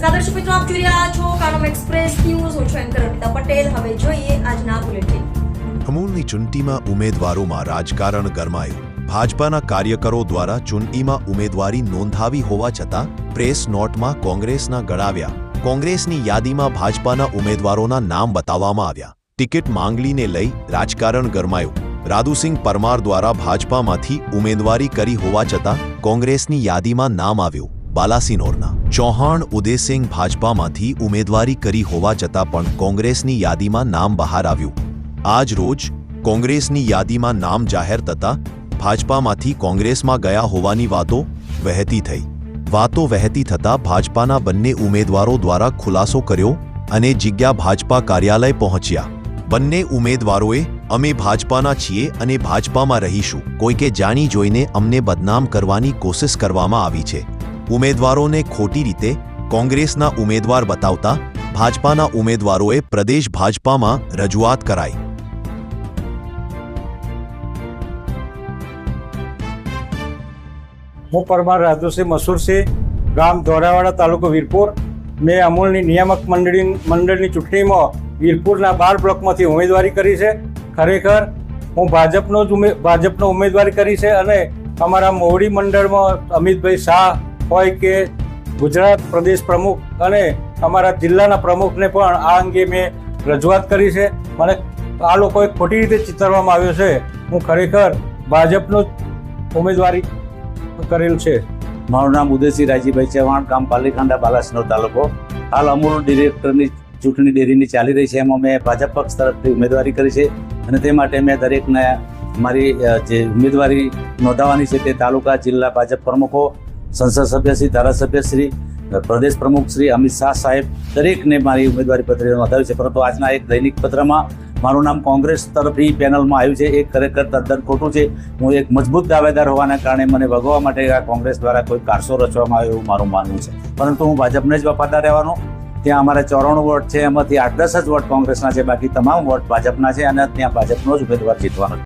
નમસ્કાર મિત્રો, આપ જોઈ રહ્યા છો કાનમ એક્સપ્રેસ ન્યૂઝ. હું છું એન્કર અર્પિતા પટેલ. હવે જોઈએ આજના બુલેટિન. અમૂલની ચૂંટણીમાં ઉમેદવારોમાં રાજકારણ ગરમાયું. ભાજપાના કાર્યકરો દ્વારા ચૂંટણીમાં ઉમેદવારી નોંધાવી હોવા છતાં પ્રેસ નોટમાં કોંગ્રેસના ગળાવ્યા. કોંગ્રેસની યાદીમાં ભાજપાના ઉમેદવારોના નામ બતાવવામાં આવ્યા. ટિકિટ માંગલીને લઈ રાજકારણ ગરમાયું. રાદુસિંહ પરમાર દ્વારા ભાજપામાંથી ઉમેદવારી કરી હોવા છતાં કોંગ્રેસની યાદીમાં નામ આવ્યું. બાલાસિનોરના. ચૌહાણ ઉદયસિંહ ભાજપામાંથી ઉમેદવારી કરી હોવા છતાં પણ કોંગ્રેસની યાદીમાં નામ બહાર આવ્યું. આજ રોજ કોંગ્રેસની યાદીમાં નામ જાહેર થતાં ભાજપામાંથી કોંગ્રેસમાં ગયા હોવાની વાતો વહેતી થઈ. વાતો વહેતી થતાં ભાજપાના બંને ઉમેદવારો દ્વારા ખુલાસો કર્યો અને જિજ્ઞા ભાજપા કાર્યાલય પહોંચ્યા. બંને ઉમેદવારોએ, અમે ભાજપાના છીએ અને ભાજપામાં રહીશું. કોઈકે જાણી જોઈને અમને બદનામ કરવાની કોશિશ કરવામાં આવી છે. ઉમેદવારોને ખોટી રીતે કોંગ્રેસના ઉમેદવાર બતાવતા ભાજપાના ઉમેદવારોએ પ્રદેશ ભાજપામાં રજૂઆત કરાઈ. હું પરમાર રાજુસિંહ મસૂરસિંહ ગામ ધોરાવાડા તાલુકો વીરપુર. મેં અમૂલની નિયામક મંડળી, મંડળની ચૂંટણીમાં વીરપુરના બાર બ્લોકમાંથી ઉમેદવારી કરી છે. ખરેખર, હું ભાજપનો જ ઉમે, ભાજપનો ઉમેદવારી કરી છે અને અમારા મોવડી મંડળમાં અમિતભાઈ શાહ હોય કે ગુજરાત પ્રદેશ પ્રમુખ અને અમારા જિલ્લાના પ્રમુખને પણ આ અંગે મેં રજૂઆત કરી છે. મને આ લોકોએ ખોટી રીતે ચિતરવામાં આવ્યો છે. હું ખરેખર ભાજપનો ઉમેદવારી કરેલ છે. મારું નામ ઉદયસિંહ રાજીભાઈ ચૌહાણ, ગામ પાલીખાંડા બાલાસનો તાલુકો. હાલ અમૂલ ડિરેક્ટરની ચૂંટણી ડેરીની ચાલી રહી છે. એમાં મેં ભાજપ પક્ષ તરફથી ઉમેદવારી કરી છે અને તે માટે મેં દરેકને મારી જે ઉમેદવારી નોંધાવવાની છે તે તાલુકા, જિલ્લા ભાજપ પ્રમુખો સંસદ સભ્યશ્રી ધારાસભ્યશ્રી પ્રદેશ પ્રમુખ શ્રી અમિત શાહ સાહેબ દરેકને મારી ઉમેદવારી પત્ર નોંધાવ્યું છે. પરંતુ આજના એક દૈનિક પત્રમાં મારું નામ કોંગ્રેસ તરફી પેનલમાં આવ્યું છે. એ ખરેખર તદ્દન ખોટું છે. હું એક મજબૂત દાવેદાર હોવાના કારણે મને ભગવા માટે આ કોંગ્રેસ દ્વારા કોઈ કારસો રચવામાં આવ્યો એવું મારું માનવું છે. પરંતુ હું ભાજપને જ વફાદાર રહેવાનો. ત્યાં અમારા ચોરાણું વોટ છે. એમાંથી આઠ દસ જ વોટ કોંગ્રેસના છે. બાકી તમામ વોટ ભાજપના છે અને ત્યાં ભાજપનો જ ઉમેદવાર જીતવાનો છે.